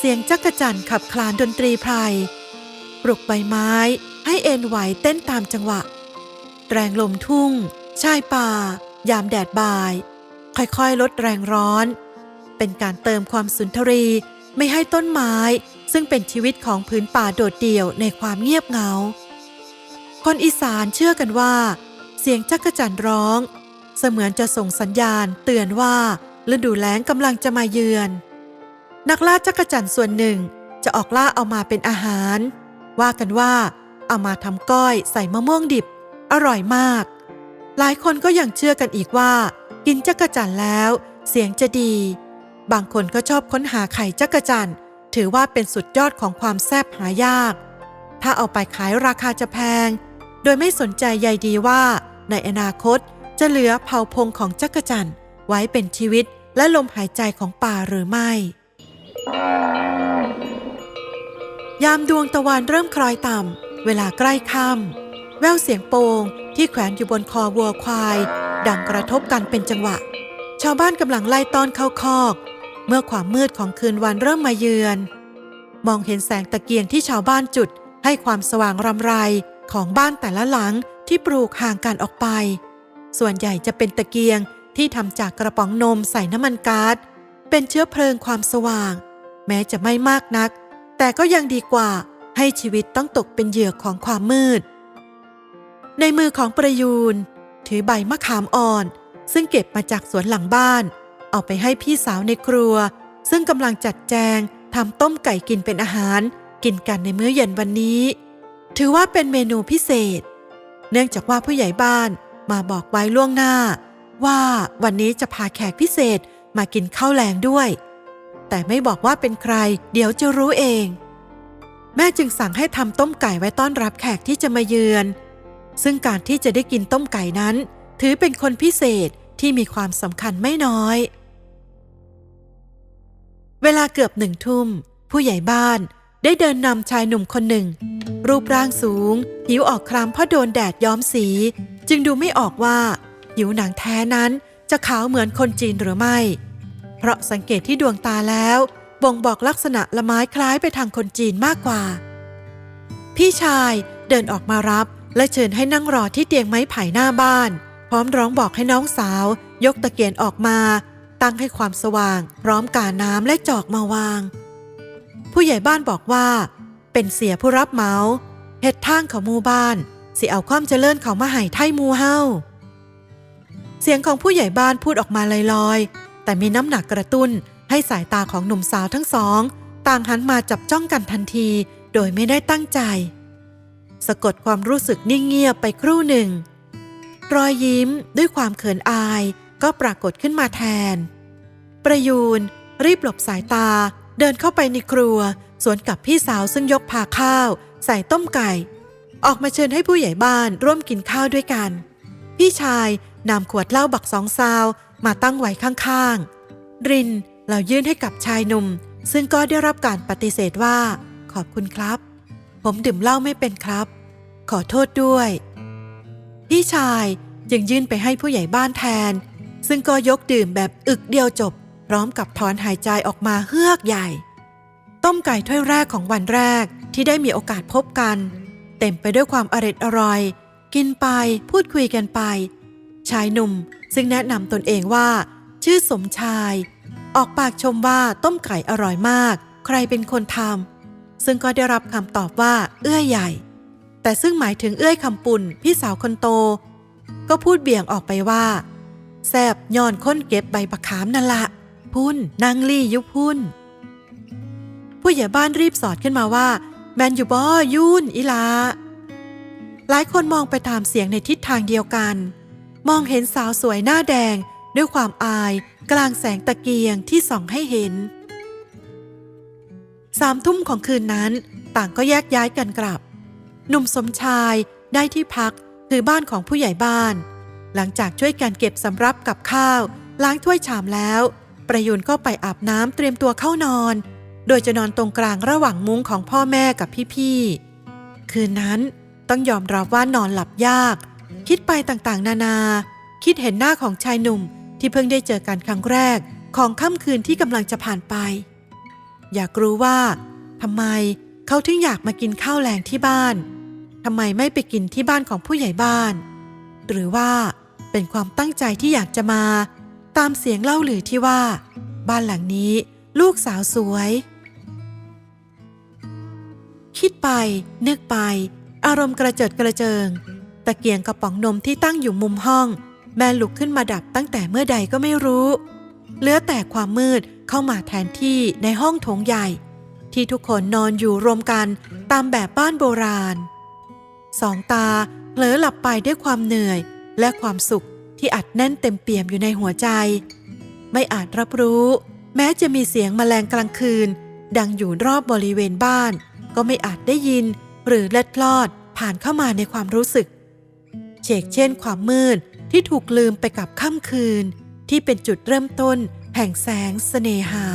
เสียงจักรจั่นขับคลานดนตรีไพรปลุกใบไม้ให้เอ็นไหวเต้นตามจังหวะ แรงลมทุ่ง ชายป่า ยามแดดบ่าย ค่อยๆ ลดแรงร้อน เป็นการเติมความสุนทรีไม่ให้ต้นไม้ ซึ่งเป็นชีวิตของพื้นป่าโดดเดี่ยวในความเงียบเงา คนอีสานเชื่อกันว่า เสียงจักรจั่นร้อง เสมือนจะส่งสัญญาณเตือนว่าฤดูแล้งกำลังจะมาเยือน นักล่าจักรจั่นส่วนหนึ่งจะออกล่าเอามาเป็นอาหาร ว่ากันว่า เอามาทำก้อยใส่มะม่วงดิบ อร่อยมาก หลายคนก็ยังเชื่อกันอีกว่า กินจักรจั่นแล้ว เสียงจะดี บางคนก็ชอบค้นหาไข่จักรจั่นถือว่าเป็นสุดยอดของความแซ่บหายาก ถ้าเอาไปขายราคาจะแพง โดยไม่สนใจใยดีว่า ในอนาคตจะเหลือเผ่าพงของจักรจั่นไว้เป็นชีวิตและลมหายใจของป่าหรือไม่ ยามดวงตะวันเริ่มคลอยต่ำ เวลาใกล้ค่ำแววเสียงโปงที่แขวนอยู่บนคอวัวควาย ดังกระทบกันเป็นจังหวะ ชาวบ้านกำลังไล่ต้อนเข้าคอก เมื่อความมืดของคืนวันเริ่มมาเยือน มองเห็นแสงตะเกียงที่ชาวบ้านจุดให้ความสว่างรำไรของบ้านแต่ละหลังที่ปลูกห่างกันออกไป ส่วนใหญ่จะเป็นตะเกียงที่ทำจากกระป๋องนมใส่น้ำมันก๊าซเป็นเชื้อเพลิงความสว่าง แม้จะไม่มากนัก แต่ก็ยังดีกว่าให้ชีวิตต้องตกเป็นเหยื่อของความมืด ในมือของประยูน ถือใบมะขามอ่อน ซึ่งเก็บมาจากสวนหลังบ้าน เอาไปให้พี่สาวในครัว ซึ่งกำลังจัดแจงทำต้มไก่กินเป็นอาหาร กินกันในมื้อเย็นวันนี้ ถือว่าเป็นเมนูพิเศษ เนื่องจากว่าผู้ใหญ่บ้านมาบอกไว้ล่วงหน้า ว่าวันนี้จะพาแขกพิเศษมากินข้าวแรงด้วย แต่ไม่บอกว่าเป็นใคร เดี๋ยวจะรู้เอง แม่จึงสั่งให้ทำต้มไก่ไว้ต้อนรับแขกที่จะมาเยือน ซึ่งการที่จะได้กินต้มไก่นั้น ถือเป็นคนพิเศษที่มีความสำคัญไม่น้อย เวลาเกือบหนึ่งทุ่ม ผู้ใหญ่บ้านได้เดินนำชายหนุ่มคนหนึ่ง รูปร่างสูง ผิวออกคล้ำเพราะโดนแดดย้อมสี จึงดูไม่ออกว่า ผิวหนังแท้นั้นจะขาวเหมือนคนจีนหรือไม่ เพราะสังเกตที่ดวงตาแล้วบ่งบอกลักษณะละไม้คล้ายไปทางคนจีนมากกว่า พี่ชายเดินออกมารับและเชิญให้นั่งรอที่เตียงไม้ไผ่หน้าบ้าน พร้อมร้องบอกให้น้องสาว ยกตะเกียงออกมา ตั้งให้ความสว่าง พร้อมกาน้ำและจอกมาวาง ผู้ใหญ่บ้านบอกว่า เป็นเสียผู้รับเหมาเฮ็ดทางเขาหมู่บ้านสิเอาความเจริญเขามาให้ไทยหมูเฮาเสียงของผู้ใหญ่บ้านพูดออกมาลอยๆ แต่มีน้ำหนักกระตุ้น ให้สายตาของหนุ่มสาวทั้งสอง ต่างหันมาจับจ้องกันทันที โดยไม่ได้ตั้งใจ สะกดความรู้สึกนิ่งเงียบไปครู่หนึ่ง รอยยิ้มด้วยความเขินอายก็ปรากฏขึ้นมาแทน ประยูนรีบหลบสายตา เดินเข้าไปในครัว สวนกับพี่สาวซึ่งยกพาข้าว ใส่ต้มไก่ ออกมาเชิญให้ผู้ใหญ่บ้านร่วมกินข้าวด้วยกัน พี่ชาย นำขวดเหล้าบักสองซาวมาตั้งไว้ข้างๆ รินเรายื่นให้กับชายหนุ่ม ซึ่งก็ได้รับการปฏิเสธว่า ขอบคุณครับ ผมดื่มเหล้าไม่เป็นครับ ขอโทษด้วย พี่ชายจึงยื่นไปให้ผู้ใหญ่บ้านแทน ซึ่งก็ยกดื่มแบบอึกเดียวจบ พร้อมกับถอนหายใจออกมาเฮือกใหญ่ ต้มไก่ถ้วยแรกของวันแรกที่ได้มีโอกาสพบกัน เต็มไปด้วยความอร็ดอร่อย กินไปพูดคุยกันไป ชายหนุ่มซึ่งแนะนำตนเองว่า ชื่อสมชาย ออกปากชมว่าต้มไก่อร่อยมาก ใครเป็นคนทำซึ่งก็ได้รับคำตอบว่า เอื้อยใหญ่ แต่ซึ่งหมายถึงเอื้อยคำปุ่นพี่สาวคนโต ก็พูดเบี่ยงออกไปว่าแซบย้อนค้นเก็บใบบักขามนั่นละพุ่นนางลี่ยุพุ่น ผู้ใหญ่บ้านรีบสอดขึ้นมาว่า แมนอยู่บ่ยุ่นอีลาหลายคนมองไปตามเสียงในทิศทางเดียวกัน มองเห็นสาวสวยหน้าแดงด้วยความอายกลางแสงตะเกียงที่ส่องให้เห็น สามทุ่มของคืนนั้น ต่างก็แยกย้ายกันกลับ หนุ่มสมชายได้ที่พักคือบ้านของผู้ใหญ่บ้าน หลังจากช่วยกันเก็บสำรับกับข้าว ล้างถ้วยชามแล้ว ประยุนก็ไปอาบน้ำเตรียมตัวเข้านอน โดยจะนอนตรงกลางระหว่างมุ้งของพ่อแม่กับพี่ๆ คืนนั้นต้องยอมรับว่านอนหลับยาก คิดไปต่างๆ นานา คิดเห็นหน้าของชายหนุ่มที่เพิ่งได้เจอกันครั้งแรกของค่ำคืนที่กำลังจะผ่านไป อยากรู้ว่าทำไมเขาถึงอยากมากินข้าวแรงที่บ้านทำไมไม่ไปกินที่บ้านของผู้ใหญ่บ้าน หรือว่าเป็นความตั้งใจที่อยากจะมา ตามเสียงเล่าหรือที่ว่า บ้านหลังนี้ลูกสาวสวย คิดไป นึกไป อารมณ์กระเจิดกระเจิง ตะเกียงกระป๋องนมที่ตั้งอยู่มุมห้อง แม่ลุกขึ้นมาดับตั้งแต่เมื่อใดก็ไม่รู้ เหลือแต่ความมืดเข้ามาแทนที่ในห้องโถงใหญ่ ที่ทุกคนนอนอยู่รวมกันตามแบบบ้านโบราณ สองตาเผลอหลับไปด้วยความเหนื่อยและความสุขที่อัดแน่นเต็มเปี่ยมอยู่ในหัวใจ ไม่อาจรับรู้ แม้จะมีเสียงแมลงกลางคืน ดังอยู่รอบบริเวณบ้าน ก็ไม่อาจได้ยิน หรือเล็ดลอดผ่านเข้ามาในความรู้สึก เฉกเช่นความมืดที่ถูกลืมไปกับค่ำคืน ที่เป็นจุดเริ่มต้นแห่งแสงสเสน่หา